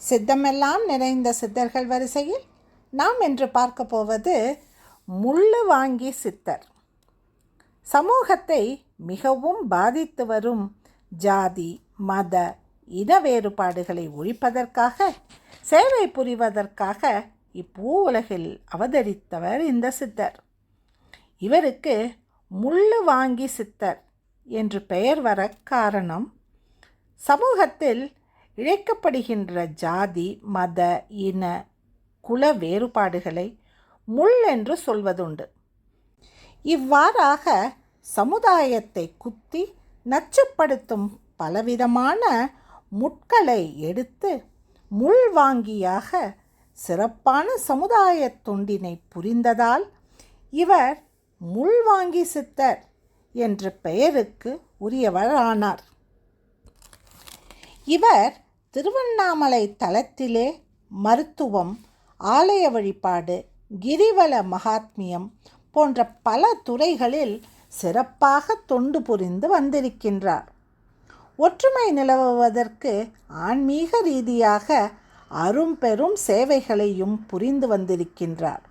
சித்தமெல்லாம் நிறைந்த சித்தர்கள் வரிசையில் நாம் என்று பார்க்க போவது முள்ளு வாங்கி சித்தர். சமூகத்தை மிகவும் பாதித்து வரும் ஜாதி மத இன வேறுபாடுகளை ஒழிப்பதற்காக சேவை புரிவதற்காக இப்பூ உலகில் அவதரித்தவர் இந்த சித்தர். இவருக்கு முள்ளு வாங்கி சித்தர் என்று பெயர் வர காரணம் சமூகத்தில் இழைக்கப்படுகின்ற ஜாதி மத இன குல வேறுபாடுகளை முள் என்று சொல்வதுண்டு. இவ்வாறாக சமுதாயத்தை குத்தி நச்சுப்படுத்தும் பலவிதமான முட்களை எடுத்து முள் வாங்கியாக சிறப்பான சமுதாய தொண்டினை புரிந்ததால் இவர் முள்வாங்கி சித்தர் என்ற பெயருக்கு உரியவரானார். இவர் திருவண்ணாமலை தலத்திலே மருத்துவம் ஆலய வழிபாடு கிரிவல மகாத்மியம் போன்ற பல துறைகளில் சிறப்பாக தொண்டு புரிந்து வந்திருக்கின்றார். ஒற்றுமை நிலவுவதற்கு ஆன்மீக ரீதியாக அரும்பெரும் சேவைகளையும் புரிந்து வந்திருக்கின்றார்.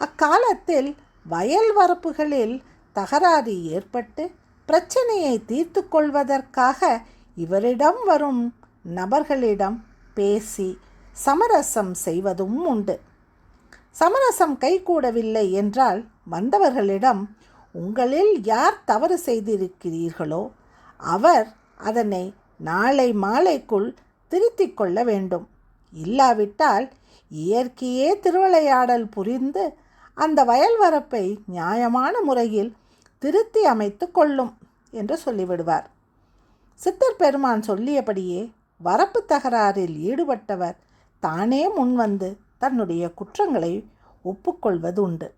அக்காலத்தில் வயல் வரப்புகளில் தகராறு ஏற்பட்டு பிரச்சனையை தீர்த்து கொள்வதற்காக இவரிடம் வரும் நபர்களிடம் பேசி சமரசம் செய்வதும் உண்டு. சமரசம் கைகூடவில்லை என்றால் வந்தவர்களிடம் உங்களில் யார் தவறு செய்திருக்கிறீர்களோ அவர் அதனை நாளை மாலைக்குள் திருத்திக் கொள்ள வேண்டும். இல்லாவிட்டால் இயற்கையே திருவிளையாடல் புரிந்து அந்த வயல் வரப்பை நியாயமான முறையில் திருத்தி அமைத்து கொள்ளும் என்று சொல்லிவிடுவார். சித்தர் பெருமான் சொல்லியபடியே வரப்பு தகராறில் ஈடுபட்டவர் தானே முன்வந்து தன்னுடைய குற்றங்களை ஒப்புக்கொள்வது உண்டு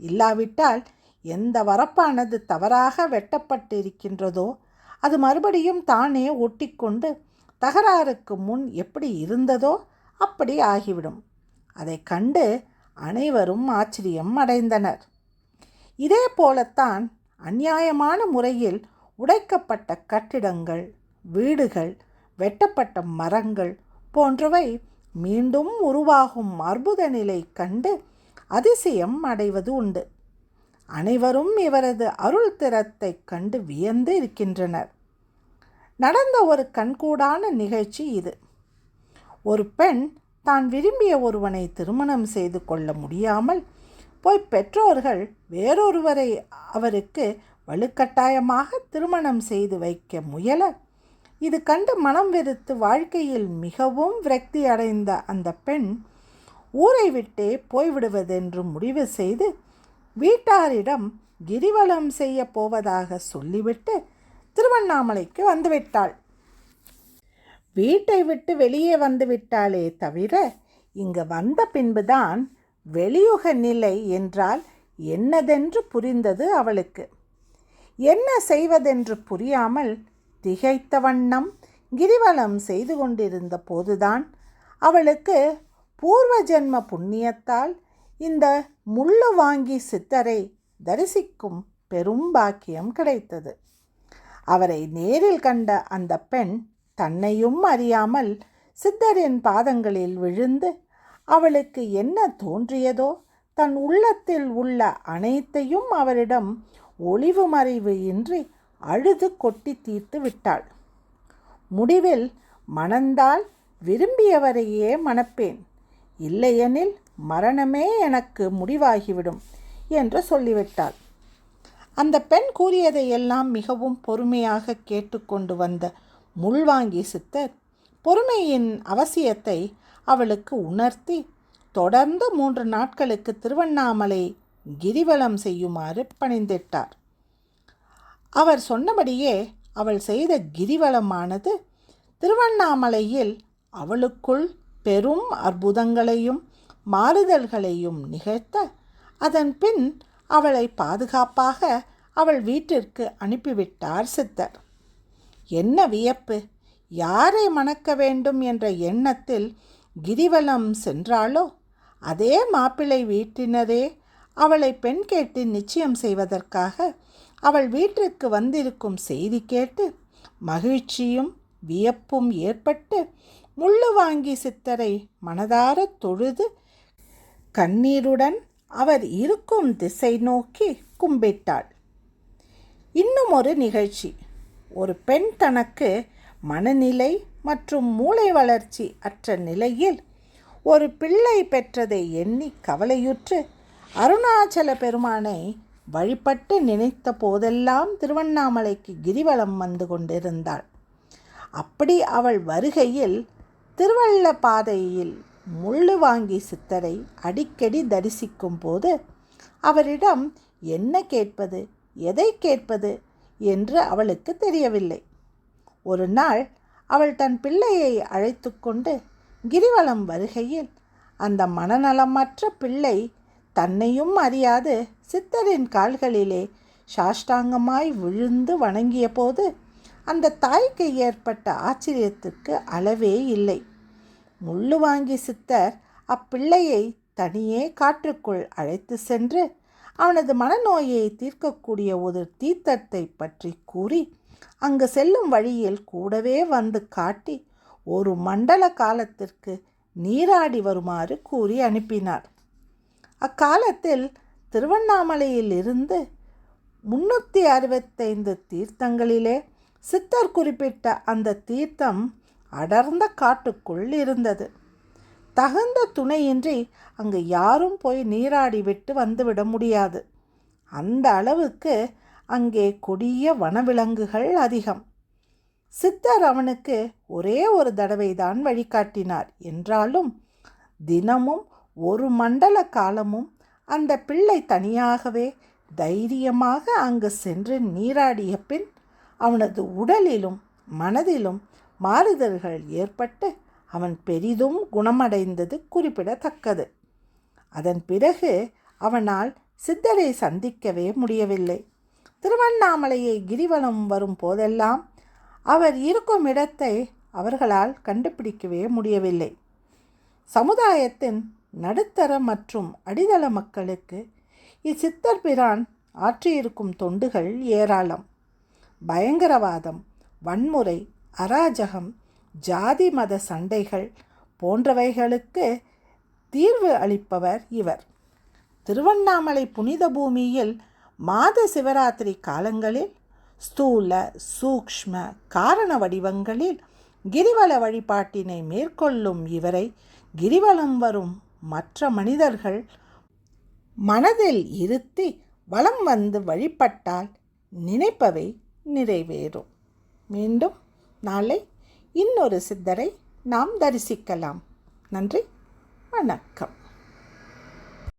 இல்லாவிட்டால் எந்த வரப்பானது தவறாக வெட்டப்பட்டிருக்கின்றதோ அது மறுபடியும் தானே ஒட்டிக்கொண்டு தகராறுக்கு முன் எப்படி இருந்ததோ அப்படி ஆகிவிடும். அதை கண்டு அனைவரும் ஆச்சரியம் அடைந்தனர். இதே போலத்தான் அந்நியாயமான முறையில் உடைக்கப்பட்ட கட்டிடங்கள் வீடுகள் வெட்டப்பட்ட மரங்கள் போன்றவை மீண்டும் உருவாகும் அற்புத நிலை கண்டு அதிசயம் அடைவது உண்டு. அனைவரும் இவரது அருள் திறத்தை கண்டு வியந்து இருக்கின்றனர். நடந்த ஒரு கண்கூடான நிகழ்ச்சி இது. ஒரு பெண் தான் விரும்பிய ஒருவனை திருமணம் செய்து கொள்ள முடியாமல் போய் பெற்றோர்கள் வேறொருவரை அவருக்கு வலுக்கட்டாயமாக திருமணம் செய்து வைக்க முயல இது கண்டு மனம் வெறுத்து வாழ்க்கையில் மிகவும் விரக்தி அடைந்த அந்த பெண் ஊரை விட்டே போய்விடுவதென்று முடிவு செய்து வீட்டாரிடம் கிரிவலம் செய்ய போவதாக சொல்லிவிட்டு திருவண்ணாமலைக்கு வந்துவிட்டாள். வீட்டை விட்டு வெளியே வந்துவிட்டாளே தவிர இங்கு வந்த பின்புதான் வெளியுக நிலை என்றால் என்னதென்று புரிந்தது அவளுக்கு. என்ன செய்வதென்று புரியாமல் திகைத்த வண்ணம் கிரிவலம் செய்து கொண்டிருந்த போதுதான் அவளுக்கு பூர்வ ஜென்ம புண்ணியத்தால் இந்த முள்ளு வாங்கி சித்தரை தரிசிக்கும் பெரும் பாக்கியம் கிடைத்தது. அவரை நேரில் கண்ட அந்த பெண் தன்னையும் அறியாமல் சித்தரின் பாதங்களில் விழுந்து அவளுக்கு என்ன தோன்றியதோ தன் உள்ளத்தில் உள்ள அனைத்தையும் அவரிடம் ஒளிவு மறைவு இன்றி அழுது கொட்டி தீர்த்து விட்டாள். முடிவில் மணந்தால் விரும்பியவரையே மணப்பேன். இல்லையெனில் மரணமே எனக்கு முடிவாகிவிடும் என்று சொல்லிவிட்டாள். அந்த பெண் கூறியதையெல்லாம் மிகவும் பொறுமையாக கேட்டுக்கொண்டு வந்த முள்வாங்கி சித்தர் பொறுமையின் அவசியத்தை அவளுக்கு உணர்த்தி தொடர்ந்து மூன்று நாட்களுக்கு திருவண்ணாமலை கிரிவலம் செய்யுமாறு பணிந்திட்டார். அவர் சொன்னபடியே அவள் செய்த கிரிவலமானது திருவண்ணாமலையில் அவளுக்குள் பெரும் அற்புதங்களையும் மாறுதல்களையும் நிகழ்த்த அதன் பின் அவளை பாதுகாப்பாக அவள் வீட்டிற்கு அனுப்பிவிட்டார் சித்தர். என்ன வியப்பு! யாரை மணக்க வேண்டும் என்ற எண்ணத்தில் கிரிவலம் சென்றாளோ அதே மாப்பிள்ளை வீட்டினரே அவளை பெண் கேட்டு நிச்சயம் செய்வதற்காக அவள் வீட்டிற்கு வந்திருக்கும் செய்தி கேட்டு மகிழ்ச்சியும் வியப்பும் ஏற்பட்டு முள்ளு வாங்கி சித்தரை மனதார தொழுது கண்ணீருடன் அவர் இருக்கும் திசை நோக்கி கும்பிட்டாள். இன்னும் ஒரு நிகழ்ச்சி. ஒரு பெண் தனக்கு மனநிலை மற்றும் மூளை வளர்ச்சி அற்ற நிலையில் ஒரு பிள்ளை பெற்றதை எண்ணி கவலையுற்று அருணாச்சல பெருமானை வழிபட்டு நினைத்த போதெல்லாம் திருவண்ணாமலைக்கு கிரிவலம் வந்து கொண்டிருந்தாள். அப்படி அவள் வருகையில் திருவள்ள பாதையில் முள்ளு வாங்கி சித்தரை அடிக்கடி தரிசிக்கும் போது அவரிடம் என்ன கேட்பது? எதை கேட்பது? என்று அவளுக்கு தெரியவில்லை. ஒரு நாள் அவள் தன் பிள்ளையை அழைத்து கொண்டு கிரிவலம் வருகையில் அந்த மனநலமற்ற பிள்ளை தன்னையும் அறியாது. சித்தரின் கால்களிலே சாஷ்டாங்கமாய் விழுந்து வணங்கிய போது அந்த தாய்க்கு ஏற்பட்ட ஆச்சரியத்துக்கு அளவே இல்லை. முள்ளு வாங்கி சித்தர் அப்பிள்ளையை தனியே காற்றுக்குள் அழைத்து சென்று அவனது மனநோயை தீர்க்கக்கூடிய ஒரு தீர்த்தத்தை பற்றி கூறி அங்கு செல்லும் வழியில் கூடவே வந்து காட்டி ஒரு மண்டல காலத்திற்கு நீராடி வருமாறு கூறி அனுப்பினார். அக்காலத்தில் திருவண்ணாமலையில் இருந்து முன்னூற்றி அறுபத்தைந்து தீர்த்தங்களிலே சித்தர் குறிப்பிட்ட அந்த தீர்த்தம் அடர்ந்த காட்டுக்குள் இருந்தது. தகுந்த துணையின்றி அங்கு யாரும் போய் நீராடி விட்டு வந்துவிட முடியாது. அந்த அளவுக்கு அங்கே கொடிய வனவிலங்குகள் அதிகம். சித்தர் அவனுக்கு ஒரே ஒரு தடவை தான் வழிகாட்டினார். என்றாலும் தினமும் ஒரு மண்டல காலமும் அந்த பிள்ளை தனியாகவே தைரியமாக அங்கு சென்று நீராடிய பின் அவனது உடலிலும் மனதிலும் மாறுதல்கள் ஏற்பட்டு அவன் பெரிதும் குணமடைந்தது குறிப்பிடத்தக்கது. அதன் பிறகு அவனால் சித்தரை சந்திக்கவே முடியவில்லை. திருவண்ணாமலையை கிரிவலம் வரும் போதெல்லாம் அவர் இருக்கும் இடத்தை அவர்களால் கண்டுபிடிக்கவே முடியவில்லை. சமுதாயத்தின் நடுத்தர மற்றும் அடித்தள மக்களுக்கு இச்சித்தர் பிரான் ஆற்றியிருக்கும் தொண்டுகள் ஏராளம். பயங்கரவாதம் வன்முறை அராஜகம் ஜாதி மத சண்டைகள் போன்றவைகளுக்கு தீர்வு அளிப்பவர் இவர். திருவண்ணாமலை புனித பூமியில் மாத சிவராத்திரி காலங்களில் ஸ்தூல சூக்ஷ்ம காரண வடிவங்களில் கிரிவல வழிபாட்டினை மேற்கொள்ளும் இவரை கிரிவலம் வரும் மற்ற மனிதர்கள் மனதில் இருத்தி வலம் வந்து வழிபட்டால் நினைப்பவை நிறைவேறும். மீண்டும் நாளை இன்னொரு சித்தரை நாம் தரிசிக்கலாம். நன்றி வணக்கம்.